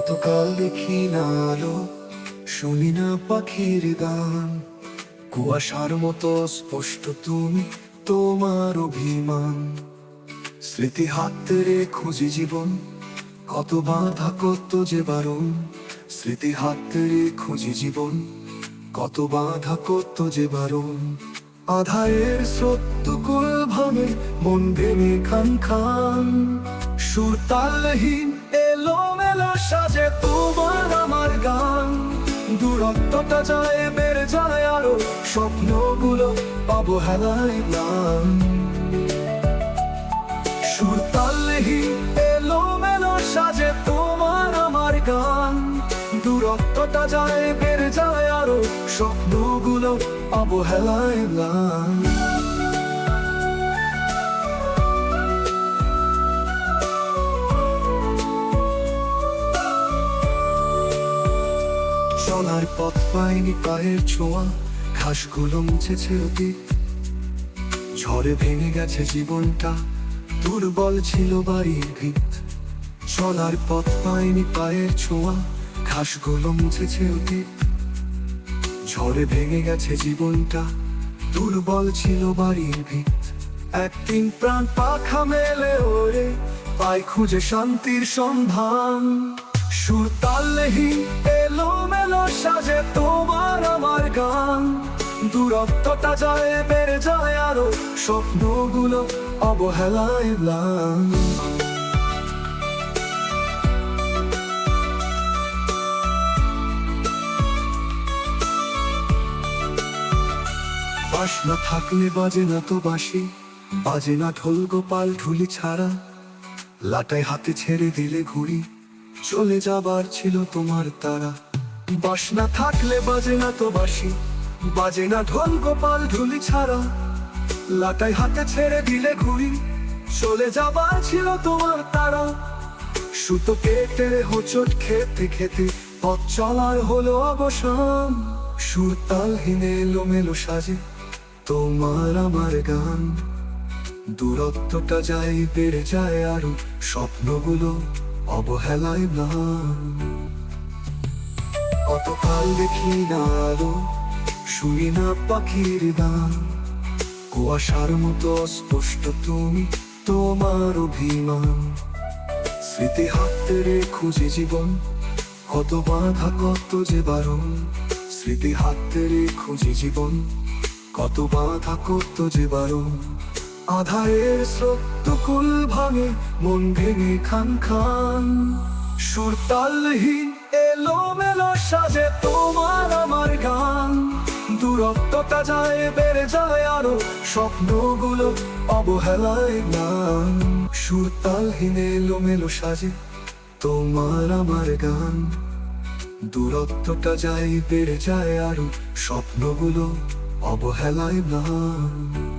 কতকাল দেখি না আলো, শুনি না পাখির গান। কুয়াশার মতো স্পষ্ট তুমি তোমার অভিমান। স্মৃতি হাতে খুঁজি জীবন, কত বাধা, কত যে বারণ। স্মৃতি হাতে রে খুঁজি জীবন, কত বাধা, কত যে বারণ। আধারের সত্য কুল ভাঙে মন ভেঙে খান খান সুর দূরত্বটা যায় বেড়ে যায় আরও। স্বপ্নগুলো অবহেলায় নাম সুর তালহীন এলো মেলো সাজে তোমার আমার গান। দূরত্বটা যায় বেড়ে যায় আরও। স্বপ্নগুলো অবহেলায় নাম চলার পথ পাইনি পায়ের ছোঁয়া, ঘাসগুলো মুছেছে অতীত। ঝড়ে ভেঙে গেছে জীবনটা, দুর্বল ছিল বাড়ির ভিত। চলার পথ পাইনি পায়ের ছোঁয়া, ঘাসগুলো মুছেছে অতীত। ঝড়ে ভেঙে গেছে জীবনটা, দুর্বল ছিল বাড়ির ভিত। একদিন প্রাণ পাখা মেলে ওরে, পাই খুঁজে শান্তির সন্ধান। সুর মেলো সাজে তোমার আমার গান। দূরত্বটা যায়, বেড়ে যায় আরও। স্বপ্নগুলো অবহেলায় ম্লান বাস না থাকলে বাজে না তো বাসি বাজে না ঢোল গোপাল ঢুলি ছাড়া। লাটাই হাতে ছেড়ে দিলে ঘুড়ি। চলে যাবার ছিল তোমার তারা। বাস না থাকলে বাজে না তো বাসি বাজে না ঢোল গোপাল ঢুলি ছাড়া। লাটাই হাতে ছেড়ে দিলে ঘুড়ি। চলে যাবার ছিল তোমার তারা। সুতো কেটে হোচট খেতে খেতে। পথ চলার হলো অবসান। সুর তালহীন এলো মেলো সাজে তোমার আমার গান। দূরত্বটা যায় বেড়ে যায় আরও। স্বপ্নগুলো অবহেলায় ম্লান। কতকাল দেখি না আলো, শুনি না পাখির গান। কুয়াশার মতো স্পষ্ট তুমি তোমার অভিমান। স্মৃতি হাতে খুঁজে জীবন, কত বাধা, কত যে বারণ। স্মৃতি হাতে খুঁজে জীবন, কত বাধা, কত যে বারণ। আধারের সত্য কুল ভাঙে, মন ভেঙে খান খান। সুর তালহীন এলো মেলো সাজে তোমার আমার গান। দূরত্বটা যায়, বেড়ে যায় আরও, স্বপ্নগুলো অবহেলায় নাম সুর তালহীন এলো মেলো সাজে তোমার আমার গান। দূরত্বটা যায়, বেড়ে যায় আরও, স্বপ্নগুলো অবহেলায় নাম